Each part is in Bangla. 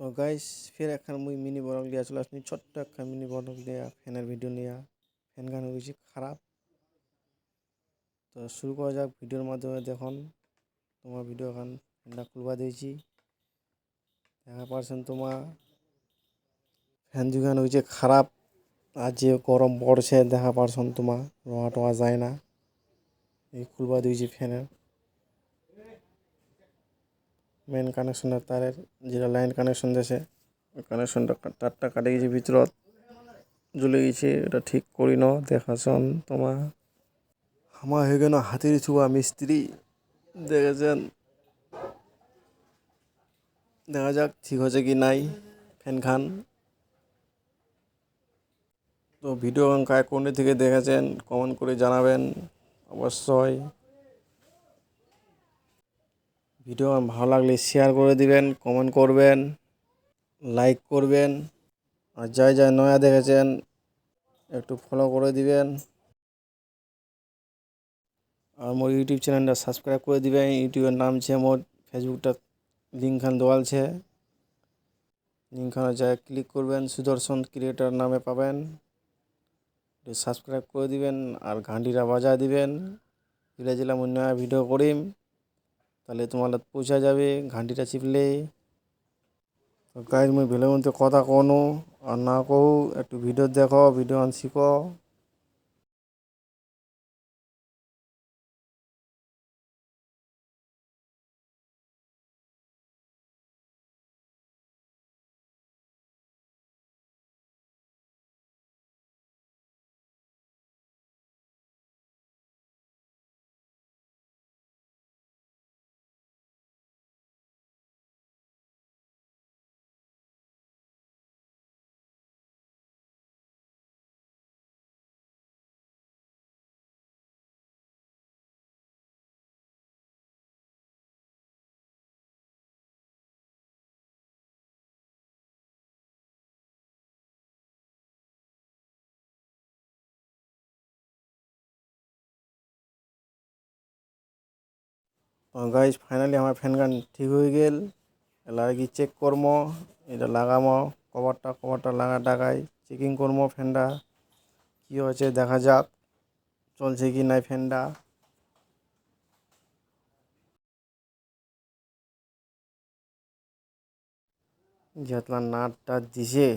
তো গাইস ফের একখান মুই মিনি ব্লগ লিয়া চলে আসনি ছোট্ট একখান মিনি ব্লগ লিয়া ফ্যানের ভিডিও নিয়া। ফ্যান গান হয়েছে খারাপ। তো শুরু করা যাক ভিডিওর মাধ্যমে। দেখুন, তোমার ভিডিও এখন ফ্যানটা খুলবা দিয়েছি দেখা পারছেন তোমার, ফ্যান যুগান হয়েছে খারাপ। আর যে গরম পড়ছে, দেখা পারছেন তোমার রোয়া টোয়া যায় না। এই খুলবা দিয়েছি ফ্যানের। মেন কানেকশনের তারের যেটা লাইন কানেকশন ওই কানেকশনটা তারটা কাটে গেছে ভিতরত। জ্বলে গেছে, এটা ঠিক করি ন, দেখাশন তোমার আমার হয়ে গেল হাতের ছুয়া মিস্ত্রি। দেখেছেন? দেখা যাক ঠিক হচ্ছে কি নাই, ফ্যান খান। তো ভিডিও কায় কোনটি থেকে দেখেছেন কমেন্ট করে জানাবেন। অবশ্যই। ভিডিও আমার ভালো লাগলে শেয়ার করে দিবেন কমেন্ট করবেন লাইক করবেন, আর যাই যাই নয়া দেখেছেন, একটু ফলো করে দিবেন। আর মোর ইউটিউব চ্যানেলটা সাবস্ক্রাইব করে দিবেন ইউটিউবের নাম છે মোর ফেসবুকটা লিঙ্কখান দেওয়া আছে। লিঙ্কখানে যায় ক্লিক করবেন, সুদর্শন ক্রিয়েটার নামে পাবেন। সাবস্ক্রাইব করে দিবেন, আর ঘাঁটিটা বাজা দিবেন। জেলা জেলা নয়া ভিডিও করিম। তাহলে তোমার পৌঁছা যাবে, ঘাঁটিটা চিপলে। গাইজ মুই ভেলে মধ্যে কথা কনো, আর না কহু, একটু ভিডিও দেখো ভিডিও আন শিখো গাইজ ফাইনালি আমার ফ্যান গান ঠিক হয়ে গেল। এলার কি চেক করম? এটা লাগামো। কভারটা কভারটা লাগা টাকায় চেকিং করব ফ্যানটা কী হচ্ছে দেখা যাক, চলছে কি নাই ফ্যানটা যেতলা নাট টাট দিছে।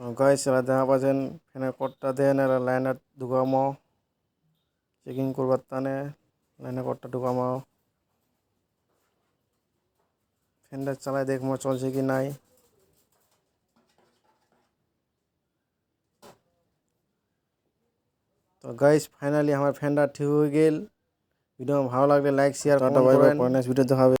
গাইস এরা দেখা পাচ্ছেন ফ্যানের কটটা দেন এরা লাইনার ঢুকামো চেকিং করবার তানে লাইনের কটটা ঢুকামো ফ্যানটা চালাই দেখব চলছে কি নাই। তো গাইস ফাইনালি আমার ফ্যানটা ঠিক হয়ে গেল। ভিডিও ভালো লাগলে লাইক শেয়ার নেক্সট ভিডিও দেখা হবে